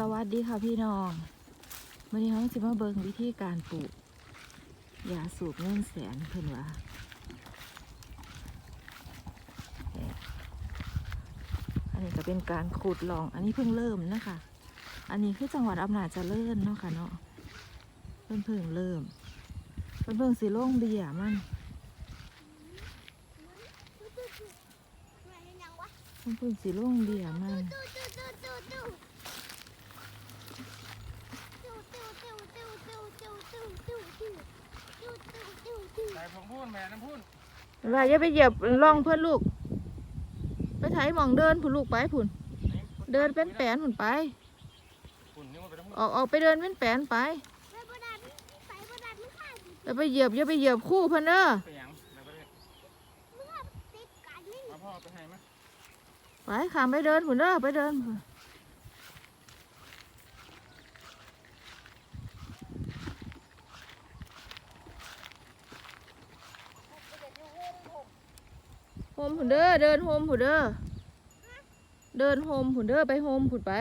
สวัสดีค่ะพี่น้องวันนี้เขาจะมาเบิงวิธีการปลูกยาสูบเงินแสนเพิ่อนว่าอันนี้ก็เป็นการขุดลอง อันนี้เพิ่งเริ่มนะคะ อันนี้คือจังหวัดอำนาจเจริญเนาะค่ะเนาะเพิ่งเพิ่งเริ่มเพิ่งเพิ่งสิลงเบียมันเพิ่งเพิ่งสิลงเบียมัน ใส่ ผงพูนแม่น้ำพูนว่าอย่าไปเหยียบร่องเพื่อนลูก ไปไถหมองเดินผุนลูกไปผุนเดินเป็นแปนผุนไป ฝุ่นนี่มันเป็นน้ำพูนออกออกไปเดินเป็นแปนไปอย่าไปเหยียบอย่าไปเหยียบคู่เพิ่นเด้อไปหยังแล้วไปเลยเอาพ่อไปให้มั้ยไปขามไปเดินผุนเด้อไปเดินพุ่น โฮมผุนเด้อเดินโฮมผุนเด้อเดินโฮมผุนเด้อไปโฮมผุนไป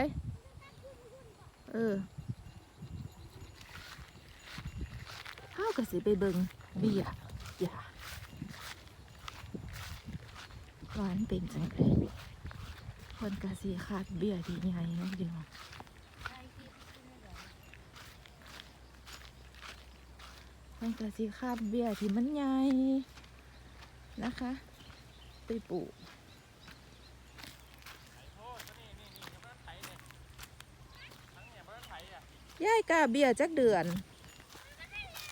เออเฮาก็สิไปเบิงเบียอย่าหวานเป็นจังเพิ่นก็สิขาดเบียร์ที่ใหญ่เนาะพี่น้องเพิ่นก็สิขาดเบียที่มันใหญ่นะคะ ไปปลูกยายกาเบียจักเดือน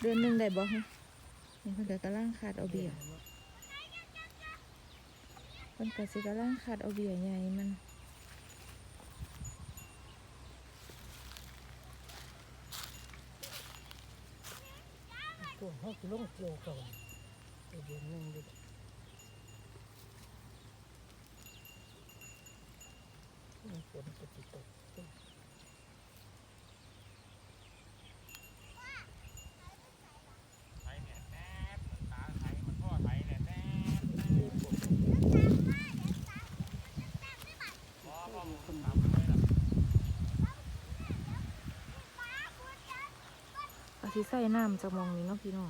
เดือนหนึ่งได้บ่ฮะนี่เพิ่นก็กำลังขาดเอาเบียเพิ่นก็สิกำลังขาดเอาเบียใหญ่มันตัวเขาลงเกี่ยวก่อนเดือนหนึ่งเดินี่ ฝนก็สิตกไถเนี่ยแน่เหมือนตาไถมันพ่อไถเนี่ยแน่พ่อพ่อมันทำเลยล่ะก็สิใส่น้ำจากมองนี้เนาะพี่น้อง